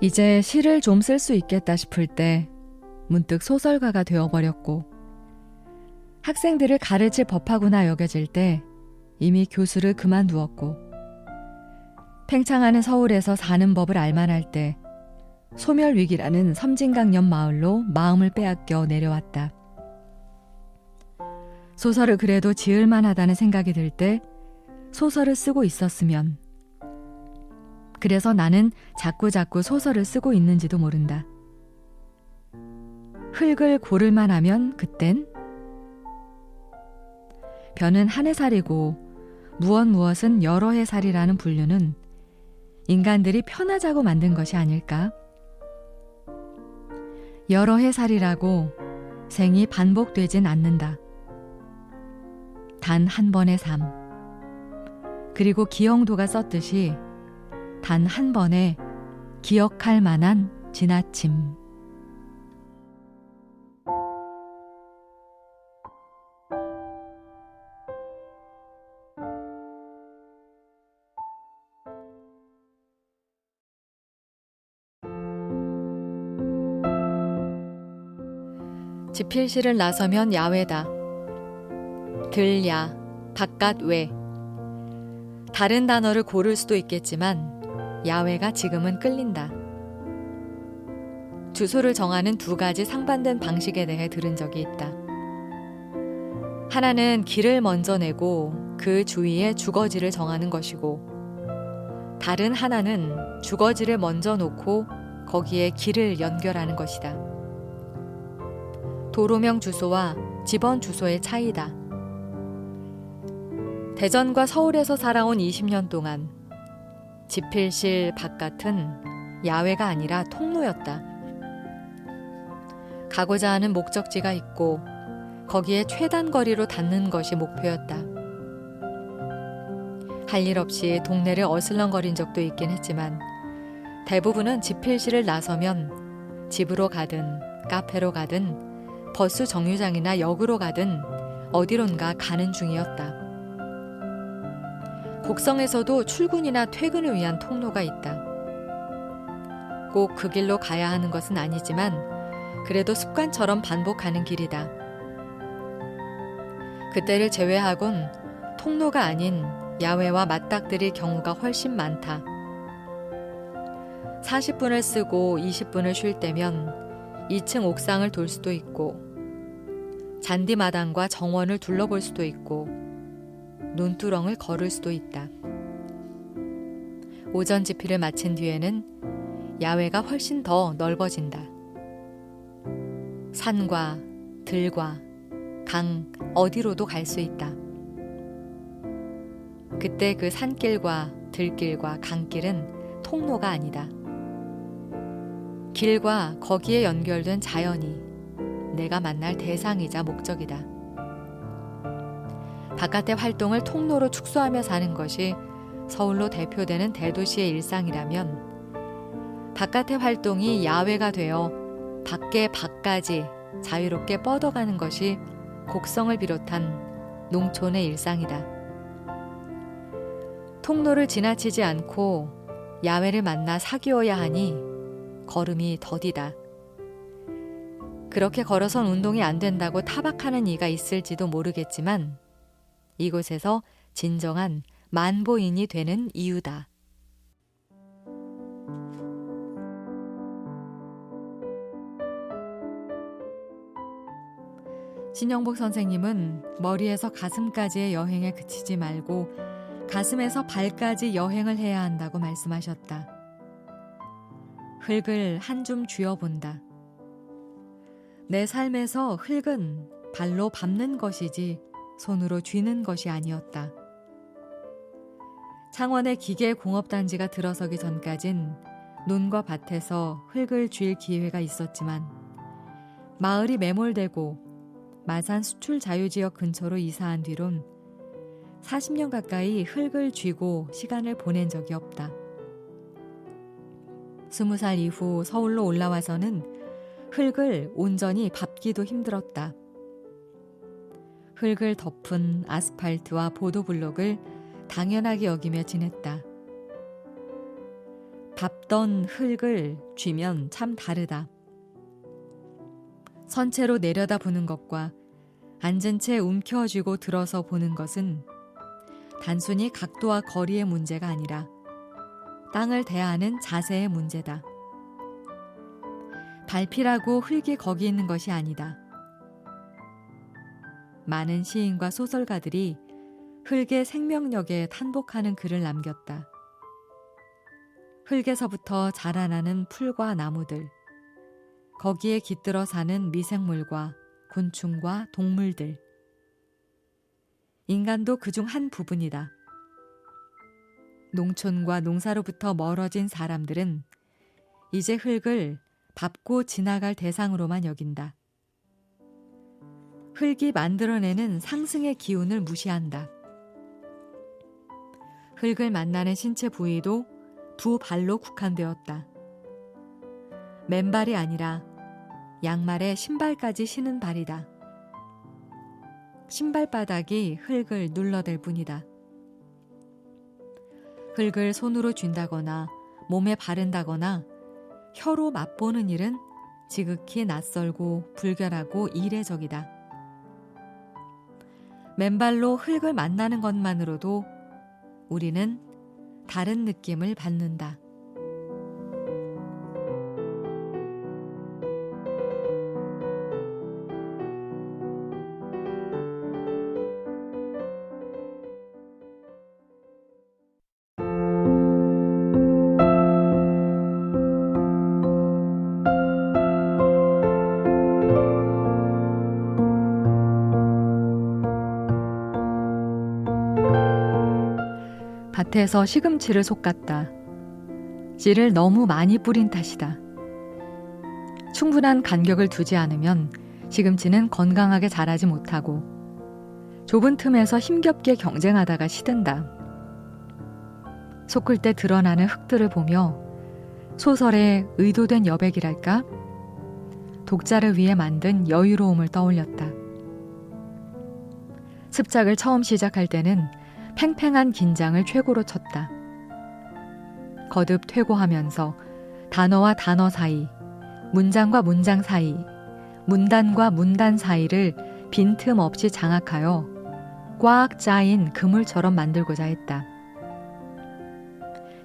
이제 시를 좀 쓸 수 있겠다 싶을 때 문득 소설가가 되어버렸고 학생들을 가르칠 법하구나 여겨질 때 이미 교수를 그만두었고 팽창하는 서울에서 사는 법을 알만할 때 소멸 위기라는 섬진강염 마을로 마음을 빼앗겨 내려왔다. 소설을 그래도 지을 만하다는 생각이 들 때 소설을 쓰고 있었으면 그래서 나는 자꾸자꾸 소설을 쓰고 있는지도 모른다. 흙을 고를만 하면 그땐 변은 한 해살이고 무엇 무엇은 여러 해살이라는 분류는 인간들이 편하자고 만든 것이 아닐까? 여러 해살이라고 생이 반복되진 않는다. 단 한 번의 삶. 그리고 기영도가 썼듯이 단 한 번에 기억할 만한 지나침. 지필실을 나서면 야외다. 들야, 바깥 외. 다른 단어를 고를 수도 있겠지만 야외가 지금은 끌린다. 주소를 정하는 두 가지 상반된 방식에 대해 들은 적이 있다. 하나는 길을 먼저 내고 그 주위에 주거지를 정하는 것이고, 다른 하나는 주거지를 먼저 놓고 거기에 길을 연결하는 것이다. 도로명 주소와 집원 주소의 차이다. 대전과 서울에서 살아온 20년 동안 지필실 바깥은 야외가 아니라 통로였다. 가고자 하는 목적지가 있고 거기에 최단 거리로 닿는 것이 목표였다. 할 일 없이 동네를 어슬렁거린 적도 있긴 했지만 대부분은 지필실을 나서면 집으로 가든 카페로 가든 버스 정류장이나 역으로 가든 어디론가 가는 중이었다. 곡성에서도 출근이나 퇴근을 위한 통로가 있다. 꼭 그 길로 가야 하는 것은 아니지만 그래도 습관처럼 반복하는 길이다. 그때를 제외하곤 통로가 아닌 야외와 맞닥뜨릴 경우가 훨씬 많다. 40분을 쓰고 20분을 쉴 때면 2층 옥상을 돌 수도 있고 잔디마당과 정원을 둘러볼 수도 있고 논두렁을 걸을 수도 있다. 오전 지필을 마친 뒤에는 야외가 훨씬 더 넓어진다. 산과 들과 강 어디로도 갈 수 있다. 그때 그 산길과 들길과 강길은 통로가 아니다. 길과 거기에 연결된 자연이 내가 만날 대상이자 목적이다. 바깥의 활동을 통로로 축소하며 사는 것이 서울로 대표되는 대도시의 일상이라면 바깥의 활동이 야외가 되어 밖에 밖까지 자유롭게 뻗어가는 것이 곡성을 비롯한 농촌의 일상이다. 통로를 지나치지 않고 야외를 만나 사귀어야 하니 걸음이 더디다. 그렇게 걸어선 운동이 안 된다고 타박하는 이가 있을지도 모르겠지만 이곳에서 진정한 만보인이 되는 이유다. 신영복 선생님은 머리에서 가슴까지의 여행에 그치지 말고 가슴에서 발까지 여행을 해야 한다고 말씀하셨다. 흙을 한 줌 쥐어본다. 내 삶에서 흙은 발로 밟는 것이지 손으로 쥐는 것이 아니었다. 창원의 기계 공업단지가 들어서기 전까진 논과 밭에서 흙을 쥘 기회가 있었지만 마을이 매몰되고 마산 수출 자유지역 근처로 이사한 뒤론 40년 가까이 흙을 쥐고 시간을 보낸 적이 없다. 20살 이후 서울로 올라와서는 흙을 온전히 밟기도 힘들었다. 흙을 덮은 아스팔트와 보도블록을 당연하게 여기며 지냈다. 밟던 흙을 쥐면 참 다르다. 선체로 내려다 보는 것과 앉은 채 움켜쥐고 들어서 보는 것은 단순히 각도와 거리의 문제가 아니라 땅을 대하는 자세의 문제다. 발피라고 흙이 거기 있는 것이 아니다. 많은 시인과 소설가들이 흙의 생명력에 탄복하는 글을 남겼다. 흙에서부터 자라나는 풀과 나무들, 거기에 깃들어 사는 미생물과 곤충과 동물들. 인간도 그중 한 부분이다. 농촌과 농사로부터 멀어진 사람들은 이제 흙을 밟고 지나갈 대상으로만 여긴다. 흙이 만들어내는 상승의 기운을 무시한다. 흙을 만나는 신체 부위도 두 발로 국한되었다. 맨발이 아니라 양말에 신발까지 신은 발이다. 신발바닥이 흙을 눌러댈 뿐이다. 흙을 손으로 쥔다거나 몸에 바른다거나 혀로 맛보는 일은 지극히 낯설고 불결하고 이례적이다. 맨발로 흙을 만나는 것만으로도 우리는 다른 느낌을 받는다. 밭에서 시금치를 솎았다. 씨를 너무 많이 뿌린 탓이다. 충분한 간격을 두지 않으면 시금치는 건강하게 자라지 못하고 좁은 틈에서 힘겹게 경쟁하다가 시든다. 솎을 때 드러나는 흙들을 보며 소설의 의도된 여백이랄까? 독자를 위해 만든 여유로움을 떠올렸다. 습작을 처음 시작할 때는 팽팽한 긴장을 최고로 쳤다. 거듭 퇴고하면서 단어와 단어 사이, 문장과 문장 사이, 문단과 문단 사이를 빈틈없이 장악하여 꽉 짜인 그물처럼 만들고자 했다.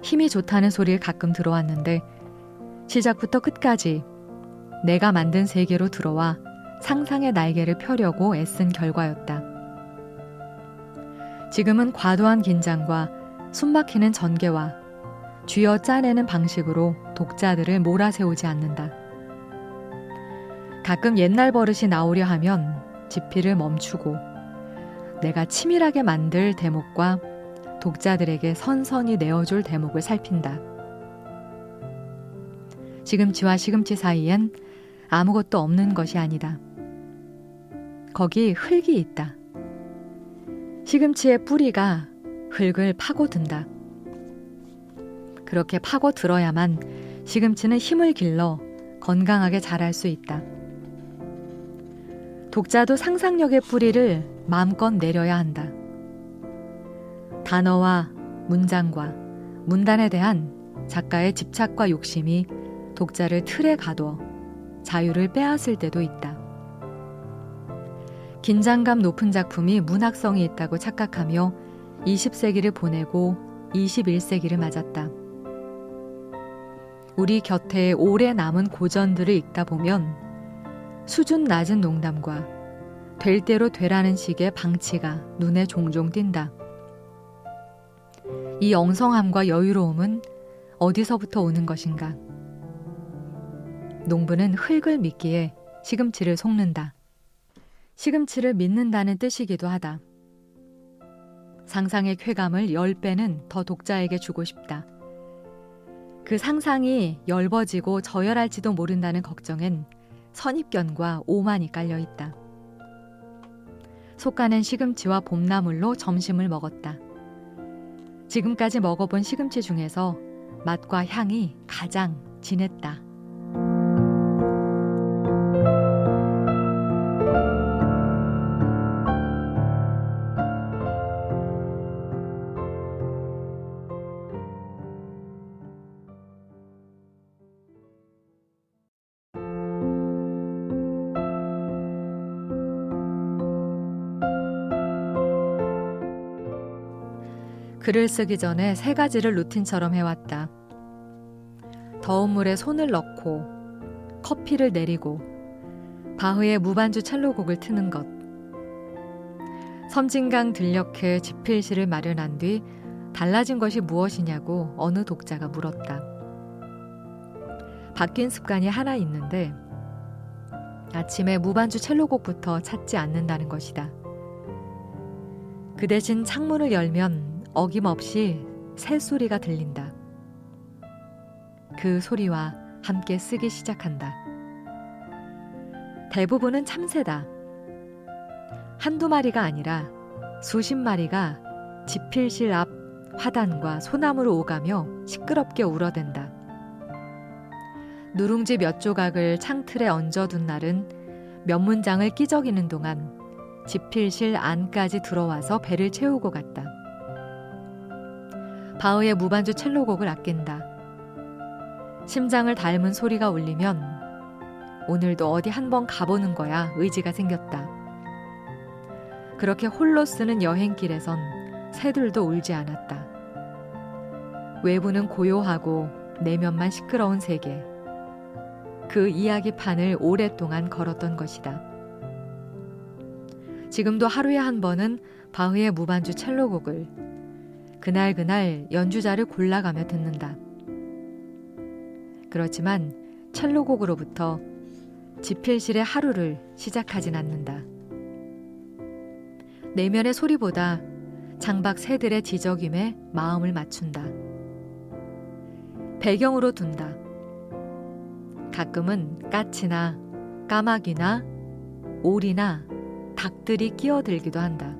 힘이 좋다는 소리를 가끔 들어왔는데 시작부터 끝까지 내가 만든 세계로 들어와 상상의 날개를 펴려고 애쓴 결과였다. 지금은 과도한 긴장과 숨막히는 전개와 쥐어 짜내는 방식으로 독자들을 몰아세우지 않는다. 가끔 옛날 버릇이 나오려 하면 지피를 멈추고 내가 치밀하게 만들 대목과 독자들에게 선선히 내어줄 대목을 살핀다. 시금치와 시금치 사이엔 아무것도 없는 것이 아니다. 거기 흙이 있다. 시금치의 뿌리가 흙을 파고든다. 그렇게 파고들어야만 시금치는 힘을 길러 건강하게 자랄 수 있다. 독자도 상상력의 뿌리를 마음껏 내려야 한다. 단어와 문장과 문단에 대한 작가의 집착과 욕심이 독자를 틀에 가둬 자유를 빼앗을 때도 있다. 긴장감 높은 작품이 문학성이 있다고 착각하며 20세기를 보내고 21세기를 맞았다. 우리 곁에 오래 남은 고전들을 읽다 보면 수준 낮은 농담과 될 대로 되라는 식의 방치가 눈에 종종 띈다. 이 엉성함과 여유로움은 어디서부터 오는 것인가? 농부는 흙을 믿기에 시금치를 솎는다. 시금치를 믿는다는 뜻이기도 하다. 상상의 쾌감을 10배는 더 독자에게 주고 싶다. 그 상상이 엷어지고 저열할지도 모른다는 걱정엔 선입견과 오만이 깔려 있다. 속가는 시금치와 봄나물로 점심을 먹었다. 지금까지 먹어본 시금치 중에서 맛과 향이 가장 진했다. 글을 쓰기 전에 세 가지를 루틴처럼 해왔다. 더운 물에 손을 넣고 커피를 내리고 바흐의 무반주 첼로곡을 트는 것. 섬진강 들녘에 지필실을 마련한 뒤 달라진 것이 무엇이냐고 어느 독자가 물었다. 바뀐 습관이 하나 있는데 아침에 무반주 첼로곡부터 찾지 않는다는 것이다. 그 대신 창문을 열면 어김없이 새소리가 들린다. 그 소리와 함께 쓰기 시작한다. 대부분은 참새다. 한두 마리가 아니라 수십 마리가 지필실 앞 화단과 소나무로 오가며 시끄럽게 울어댄다. 누룽지 몇 조각을 창틀에 얹어둔 날은 몇 문장을 끼적이는 동안 지필실 안까지 들어와서 배를 채우고 갔다. 바흐의 무반주 첼로곡을 아낀다. 심장을 닮은 소리가 울리면 오늘도 어디 한번 가보는 거야 의지가 생겼다. 그렇게 홀로 쓰는 여행길에선 새들도 울지 않았다. 외부는 고요하고 내면만 시끄러운 세계. 그 이야기판을 오랫동안 걸었던 것이다. 지금도 하루에 한 번은 바흐의 무반주 첼로곡을 그날 그날 연주자를 골라가며 듣는다. 그렇지만 첼로곡으로부터 지필실의 하루를 시작하진 않는다. 내면의 소리보다 장박 새들의 지저김에 마음을 맞춘다. 배경으로 둔다. 가끔은 까치나 까마귀나 오리나 닭들이 끼어들기도 한다.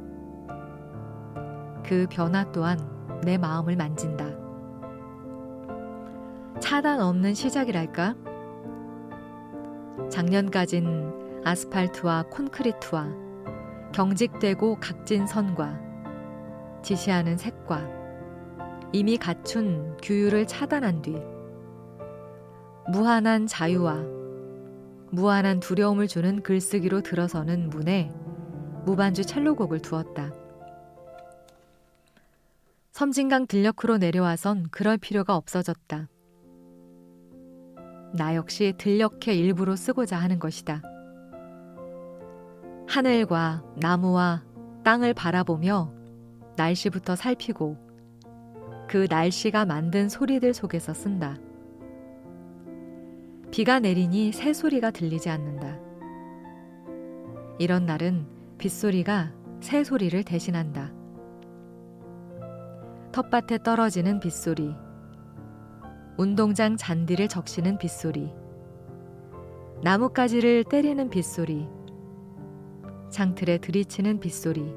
그 변화 또한 내 마음을 만진다. 차단 없는 시작이랄까? 작년까진 아스팔트와 콘크리트와 경직되고 각진 선과 지시하는 색과 이미 갖춘 규율을 차단한 뒤 무한한 자유와 무한한 두려움을 주는 글쓰기로 들어서는 문에 무반주 첼로곡을 두었다. 섬진강 들녘으로 내려와선 그럴 필요가 없어졌다. 나 역시 들녘의 일부로 쓰고자 하는 것이다. 하늘과 나무와 땅을 바라보며 날씨부터 살피고 그 날씨가 만든 소리들 속에서 쓴다. 비가 내리니 새소리가 들리지 않는다. 이런 날은 빗소리가 새소리를 대신한다. 텃밭에 떨어지는 빗소리, 운동장 잔디를 적시는 빗소리, 나뭇가지를 때리는 빗소리, 장틀에 들이치는 빗소리.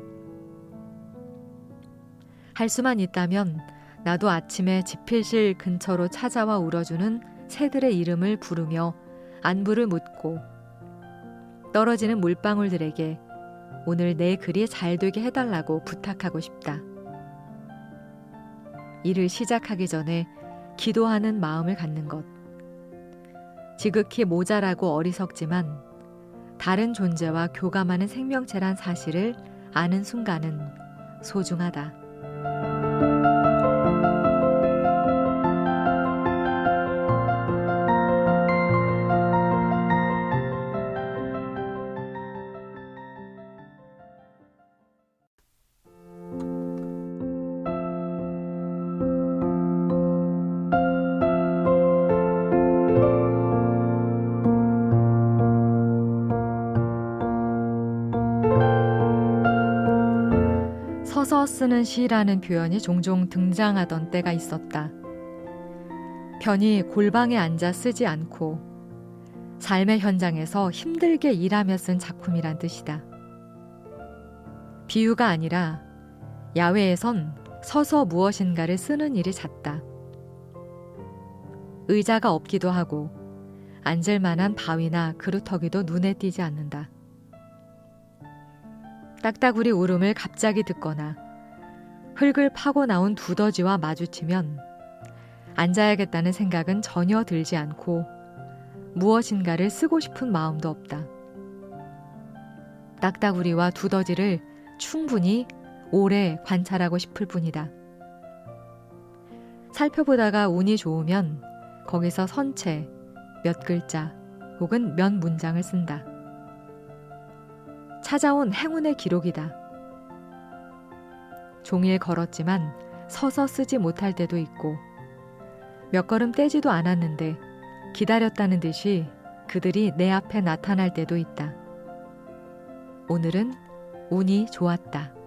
할 수만 있다면 나도 아침에 지필실 근처로 찾아와 울어주는 새들의 이름을 부르며 안부를 묻고 떨어지는 물방울들에게 오늘 내 글이 잘 되게 해달라고 부탁하고 싶다. 일을 시작하기 전에 기도하는 마음을 갖는 것. 지극히 모자라고 어리석지만 다른 존재와 교감하는 생명체란 사실을 아는 순간은 소중하다. 서서 쓰는 시라는 표현이 종종 등장하던 때가 있었다. 편히 골방에 앉아 쓰지 않고 삶의 현장에서 힘들게 일하며 쓴 작품이란 뜻이다. 비유가 아니라 야외에선 서서 무엇인가를 쓰는 일이 잦다. 의자가 없기도 하고 앉을 만한 바위나 그루터기도 눈에 띄지 않는다. 딱따구리 울음을 갑자기 듣거나 흙을 파고 나온 두더지와 마주치면 앉아야겠다는 생각은 전혀 들지 않고 무엇인가를 쓰고 싶은 마음도 없다. 딱따구리와 두더지를 충분히 오래 관찰하고 싶을 뿐이다. 살펴보다가 운이 좋으면 거기서 선체, 몇 글자 혹은 몇 문장을 쓴다. 찾아온 행운의 기록이다. 종일 걸었지만 서서 쓰지 못할 때도 있고 몇 걸음 떼지도 않았는데 기다렸다는 듯이 그들이 내 앞에 나타날 때도 있다. 오늘은 운이 좋았다.